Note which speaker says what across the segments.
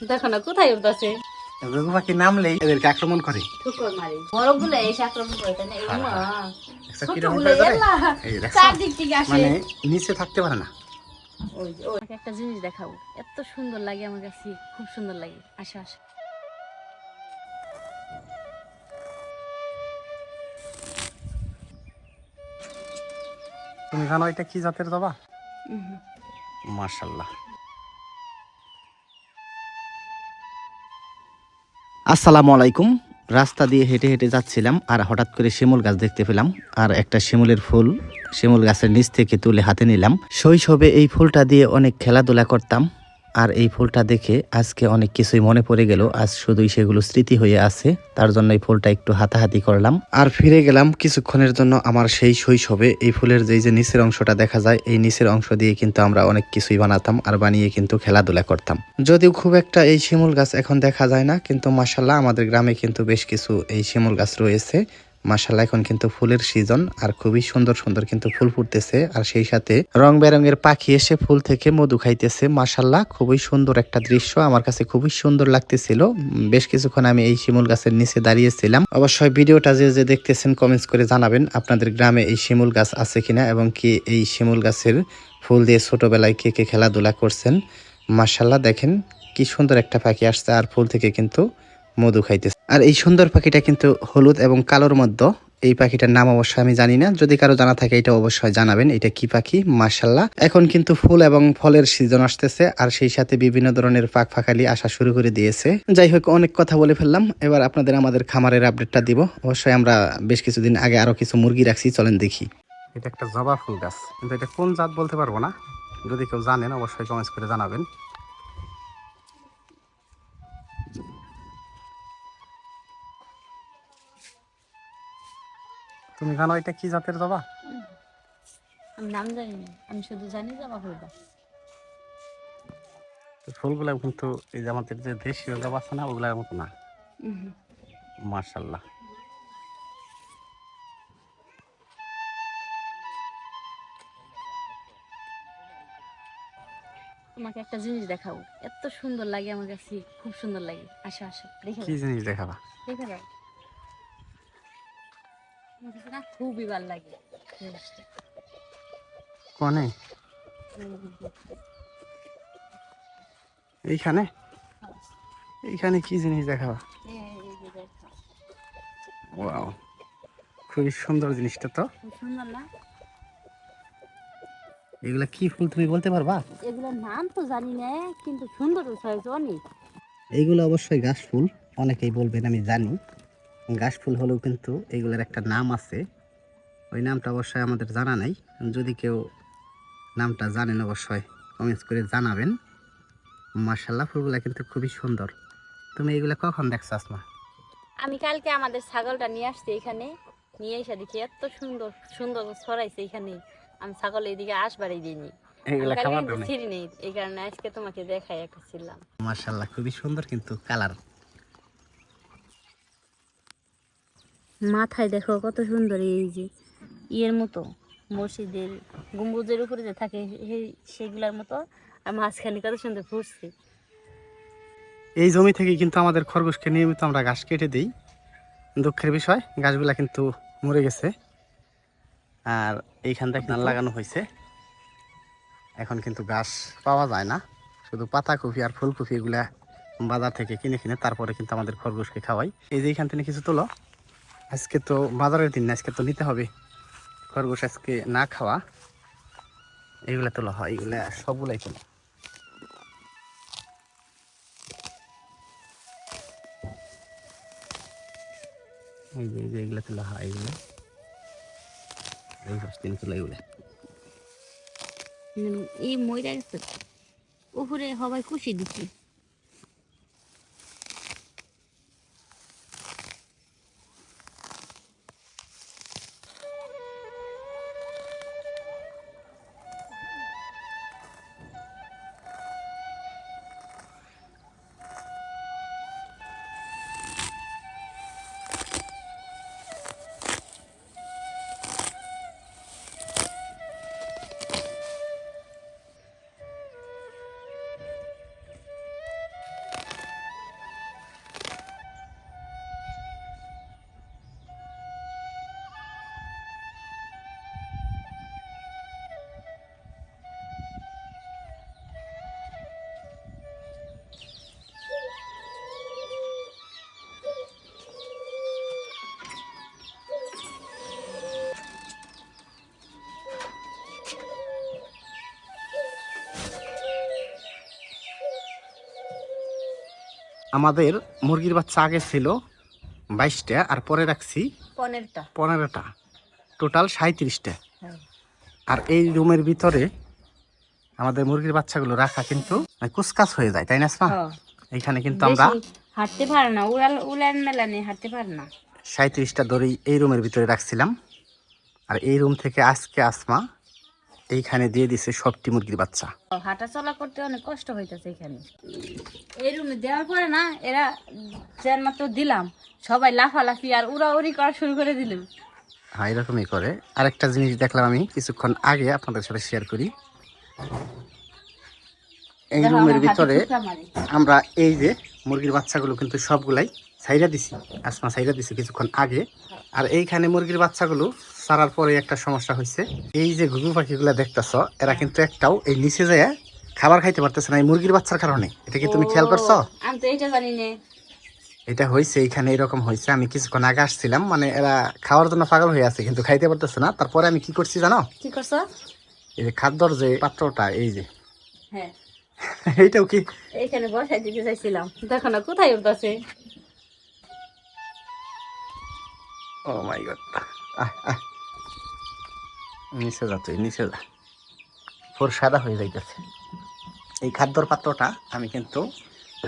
Speaker 1: দেখো না কোথায় উঠতেছে?
Speaker 2: ঘুঘু পাখি নামলেই এদেরকে আক্রমণ করে।
Speaker 1: ঠুকর মারি বড়গুলো এসে আক্রমণ করে তাই না? এই
Speaker 2: হ্যাঁ,
Speaker 1: আসে।
Speaker 2: মানে নিচে থাকতে পারে না।
Speaker 1: ওই যে, ওই। একটা জিনিস দেখাবো এত সুন্দর লাগে আমার কাছে খুব সুন্দর লাগে। আসো আসো।
Speaker 2: তুমি জানো এটা কি জাতের জবা
Speaker 1: উহুম।
Speaker 2: আসসালামু আলাইকুম। রাস্তা দিয়ে হেঁটে হেঁটে যাচ্ছিলাম আর হঠাৎ করে শিমুল গাছ দেখতে পেলাম আর একটা শিমুলের ফুল শিমুল গাছের নিচ থেকে তুলে হাতে নিলাম। শৈশবে এই ফুলটা দিয়ে অনেক খেলাধুলা করতাম। আর এই ফুলটা দেখে আজকে অনেক কিছুই মনে পড়ে গেল। আজ শুধুই সেগুলো স্মৃতি হয়ে আছে। তার জন্য এই ফুলটা একটু হাতাহাতি করলাম। আর ফিরে গেলাম কিছুক্ষণের জন্য আমার সেই শৈশবে। এই ফুলের যেই যে নিচের অংশটা দেখা যায়, এই নিচের অংশ দিয়ে কিন্তু আমরা অনেক কিছুই বানাতাম আর বানিয়ে কিন্তু খেলাধুলা করতাম। যদিও খুব একটা এই শিমুল গাছ এখন দেখা যায় না, কিন্তু মাসাল্লাহ আমাদের গ্রামে কিন্তু বেশ কিছু এই শিমুল গাছ রয়েছে। মাসাল্লাহ এখন কিন্তু ফুলের সিজন আর খুবই সুন্দর সুন্দর কিন্তু ফুল ফুটতেছে। আর সেই সাথে রং বেরঙের পাখি এসে ফুল থেকে মধু খাইতেছে। মাসাল্লাহ খুবই সুন্দর একটা দৃশ্য। আমার কাছে খুবই সুন্দর লাগতেছিল। বেশ কিছুক্ষণ আমি এই শিমুল গাছের নিচে দাঁড়িয়েছিলাম। অবশ্যই ভিডিওটা যে যে দেখতেছেন কমেন্টস করে জানাবেন, আপনাদের গ্রামে এই শিমুল গাছ আছে কিনা এবং কি এই শিমুল গাছের ফুল দিয়ে ছোটবেলায় কে কে খেলাধুলা করছেন। মাসাল্লাহ দেখেন কি সুন্দর একটা পাখি আসছে। আর ফুল থেকে কিন্তু মধু খাইতেছে। আর এই সুন্দর পাখিটা কিন্তু হলুদ এবং কালোর মধ্যে, এই পাখিটার নাম অবশ্যই আমি জানি না। যদি কারও জানা থাকে, এটা অবশ্যই জানাবেন, এটা কি পাখি? মার্শাল্লাহ এখন কিন্তু ফুল এবং ফলের সিজন আসতেছে, আর সেই সাথে বিভিন্ন ধরনের পাক ফাঁকালি আসা শুরু করে দিয়েছে। যাই হোক, অনেক কথা বলে ফেললাম। এবার আপনাদের আমাদের খামারের আপডেটটা দিব। অবশ্যই আমরা বেশ কিছুদিন আগে আরও কিছু মুরগি রাখছি, চলেন দেখি। এটা একটা জবা ফুল গাছ। কিন্তু এটা কোন জাত বলতে পারব না। যদি কেউ জানেন, অবশ্যই কমেন্টস করে জানাবেন। তুমি জানো এটা কি জাতের জবা?
Speaker 1: আমি নাম জানি না। আমি শুধু জানি আমার ফুলটা।
Speaker 2: ফুলগুলো কিন্তু এই যে আমাদের যে দেশীয় জবা আছে না ওগুলার মতো না। মার্শাল্লাহ
Speaker 1: তোমাকে একটা জিনিস দেখাবো। এত সুন্দর লাগে আমার কাছে খুব সুন্দর লাগে। আসো আসো দেখে
Speaker 2: কি জিনিস দেখাবা?
Speaker 1: দেখে দাও খুবই ভালো লাগে।
Speaker 2: কোনে? এইখানে? এইখানে কি জিনিস দেখাবা? ওয়াও খুবই সুন্দর জিনিসটা তো।
Speaker 1: সুন্দর না?
Speaker 2: এগুলা কি ফুল তুমি বলতে পারবা?
Speaker 1: এগুলোর নাম তো জানি না কিন্তু সুন্দর হয়েছে অনেক।
Speaker 2: এইগুলো অবশ্যই গাছ ফুল অনেকেই বলবেন আমি জানি। ঘাস ফুল হলেও কিন্তু এগুলোর একটা নাম আছে। ওই নামটা অবশ্যই আমাদের জানা নাই। যদি কেউ নামটা জানেন অবশ্যই কমেন্টস করে জানাবেন। মার্শাল্লাহ ফুলগুলা কিন্তু খুবই সুন্দর। তুমি এগুলা কখন দেখছ আসমা?
Speaker 1: আমি কালকে আমাদের ছাগলটা নিয়ে আসছি এখানে। নিয়ে এসে দেখি এত সুন্দর সুন্দর ছড়াইছে এখানে। আমি ছাগল এইদিকে আসবারই দিইনি।
Speaker 2: এগুলা খাবার
Speaker 1: নেই। এই কারণে আজকে তোমাকে দেখাই একটা ছিলাম।
Speaker 2: মার্শাল্লাহ খুবই সুন্দর কিন্তু কালার।
Speaker 1: মাথায় দেখো কত সুন্দর এই যে ইয়ের মতো মসজিদের গম্বুজের উপরে যে থাকে সেগুলার মতো আর মাঝখানে কত সুন্দর ফুটছে।
Speaker 2: এই জমি থেকে কিন্তু আমাদের খরগোশকে নিয়মিত আমরা ঘাস কেটে দিই। দুঃখের বিষয়, গাছগুলা কিন্তু মরে গেছে। আর এইখান থেকে লাগানো হয়েছে। এখন কিন্তু গাছ পাওয়া যায় না। শুধু পাতা কপি আর ফুলকপি এগুলা বাজার থেকে কিনে কিনে তারপরে কিন্তু আমাদের খরগোশকে খাওয়াই। এই যে এইখান থেকে কিছু তোলো। আজকে তো বাজারের দিন না, আজকে তো নিতে হবে। খরগোশ আজকে না খাওয়া। এগুলা তোলা হয় এগুলা সবগুলাই তোলা এই যে এগুলা তোলা এই
Speaker 1: ময়রা গেছে সবাই খুশি দিচ্ছি
Speaker 2: আমাদের মুরগির বাচ্চা আগে ছিল বাইশটা আর পরে রাখছি
Speaker 1: পনেরোটা
Speaker 2: পনেরোটা টোটাল সাঁত্রিশটা
Speaker 1: হ্যাঁ।
Speaker 2: আর এই রুমের ভিতরে আমাদের মুরগির বাচ্চাগুলো রাখা কিন্তু কুচকাচ হয়ে যায় তাই না?
Speaker 1: হ্যাঁ।
Speaker 2: এইখানে কিন্তু আমরা
Speaker 1: হাঁটতে পারে না উড়াল উড়ান মেলা নেই হাঁটতে পারে না
Speaker 2: সাঁত্রিশটা দড়ি এই রুমের ভিতরে রাখছিলাম আর এই রুম থেকে আজকে আসমা এইখানে দিয়ে দিছে সবটি মুরগির বাচ্চা।
Speaker 1: হাঁটা চলা করতে অনেক কষ্ট হইতেছে এখানে। এই রুমে দেওয়ার পরে না এরা যার মাত্র দিলাম সবাই লাফালাফি আর উড়া উড়ি করা শুরু করে দিল।
Speaker 2: হ্যাঁ এরকমই করে। আরেকটা জিনিস দেখলাম আমি কিছুক্ষণ আগে আপনাদের সাথে শেয়ার করি। এই রুমের ভিতরে আমরা এই যে মুরগির বাচ্চাগুলো কিন্তু সবগুলাই সাইরা দিছি আসমা সাইরা দিছি কিছুক্ষণ আগে। আর এইখানে মুরগির বাচ্চাগুলো সারার পরে একটা সমস্যা হয়েছে এই যে ঘুঘু পাখিগুলো দেখতেছ এরা কিন্তু একটাও এই নিচে যায় খাবার খাইতে পারতেছে না এই মুরগির বাচ্চার কারণে। এটা কি তুমি খেয়াল করছ?
Speaker 1: আমি তো এটা জানি না।
Speaker 2: এটা হয়েছে এইখানে এরকম হয়েছে আমি কিছুক্ষণ আগে আসছিলাম মানে এরা খাওয়ার জন্য পাগল হয়ে আছে কিন্তু খাইতে পারতেছে না। তারপরে আমি কি করছি জানো?
Speaker 1: কি করছ?
Speaker 2: এই যে খাদ্যর যে পাত্রটা এই যে।
Speaker 1: হ্যাঁ।
Speaker 2: এইটাও কি?
Speaker 1: এইখানে বসাই দিতে চাইছিলাম। দেখো না কোথায় উঠতেছে?
Speaker 2: ও মাই গড নিচে যা তুই নিচে যা। ফোর সাদা হয়ে যাইতেছে। এই খাদ্যর পাত্রটা আমি কিন্তু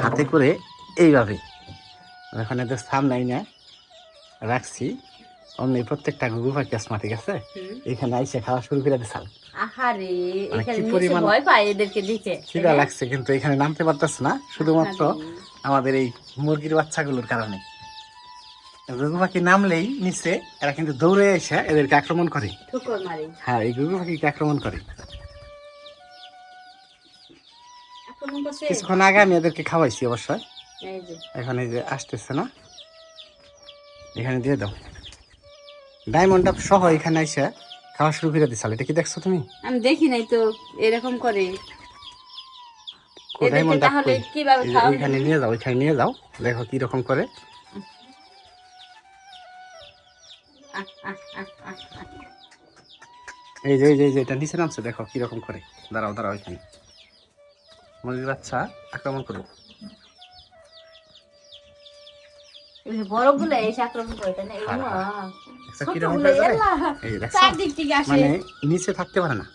Speaker 2: হাতে করে এইভাবে এখানে এদের স্থান নাই না রাখছি। অন্য প্রত্যেকটা গুগু পাখি আসমা ঠিক আছে? এখানে আইসে খাওয়া শুরু করে দিছাল
Speaker 1: আহারে
Speaker 2: মানে
Speaker 1: এখানে
Speaker 2: পরিমাণ-
Speaker 1: ভয় পায় এদেরকে দেখে
Speaker 2: খিদা লাগছে কিন্তু এখানে নামতে পারতেছে না শুধুমাত্র আমাদের এই মুরগির বাচ্চাগুলোর কারণে। গুগু পাখি নামলেই নিচে এরা কিন্তু দৌড়ে এসে এদেরকে আক্রমণ করে। হ্যাঁ এই গুগু পাখিকে আক্রমণ করে কিছুক্ষণ আগে আমি এদেরকে খাওয়াইছি অবশ্যই এখন এই যে আসতেছে না? এখানে দিয়ে দাও। ডায়মন্ড সহ এখানে এসে খাওয়া শুরু করে দিছাল এটা কি দেখছ তুমি?
Speaker 1: আমি দেখি নাই তো এরকম করে। এদেরকে
Speaker 2: ডায়মন্ড আপ
Speaker 1: তাহলে কীভাবে
Speaker 2: এখানে নিয়ে যাও এখানে নিয়ে যাও। দেখো কি রকম করে। এই যে এই যে এই যে এটা নিচে নামছে দেখো কি রকম করে। দাঁড়াও দাঁড়াও এখানে। মুরগির বাচ্চা আক্রমণ করব মানে নিচে থাকতে পারে না।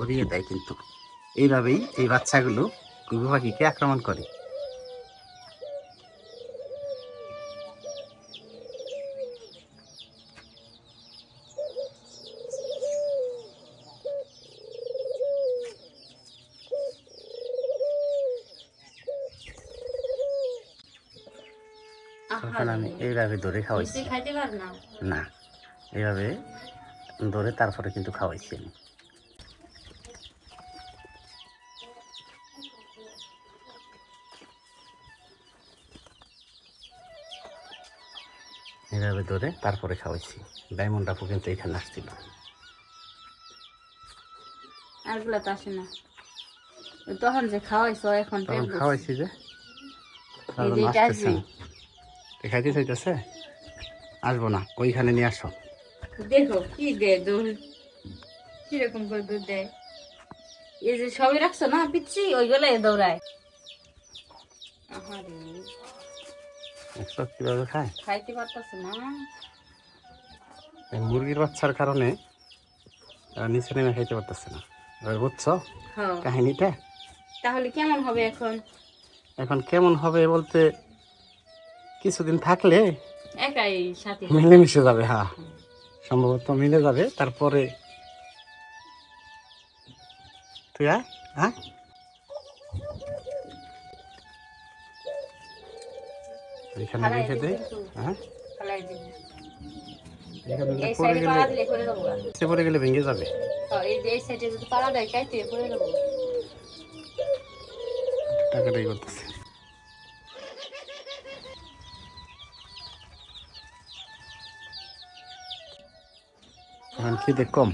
Speaker 2: উড়িয়ে দেয় কিন্তু। এইভাবেই এই বাচ্চাগুলো ঘুঘু পাখিকে আক্রমণ করে। তখন আমি এইভাবে ধরে খাওয়াইছি।
Speaker 1: না?
Speaker 2: এইভাবে ধরে তারপরে কিন্তু খাওয়াইছি আমি। এইভাবে ধরে তারপরে খাওয়াইছি। ডায়মন্ড আপু কিন্তু এখানে আসছিল।
Speaker 1: আরগুলা তো আসে না। তখন যে খাওয়াইছো এখন
Speaker 2: খাওয়াইছি যে দেখাইতে চাইতেছে? আসব না ওইখানে নিয়ে আসো।
Speaker 1: দেখো কি দে দুধ কীরকম করে দুধ দেয়? এই যে সবই রাখছো না পিচ্ছি? ওইগুলো দৌড়ায়।
Speaker 2: কীভাবে খায়?
Speaker 1: খাইতে পারতাছে না।
Speaker 2: মুরগির বাচ্চার কারণে নিচে নেমে খাইতে পারতেছে না। এবার বুঝছ
Speaker 1: হ্যাঁ।
Speaker 2: কাহিনীটা?
Speaker 1: তাহলে কেমন হবে এখন?
Speaker 2: এখন কেমন হবে বলতে কিছুদিন থাকলে
Speaker 1: একাই সাথে
Speaker 2: মিলেমিশে যাবে হ্যাঁ। সম্ভবত মিলে যাবে। তারপরে তুই হ্যাঁ? এখানে রেখে দে হ্যাঁ?
Speaker 1: সাইডে পাড়া
Speaker 2: গেলে ভেঙে যাবে। টাকাটাই করতেছে। ধান খিদে কম।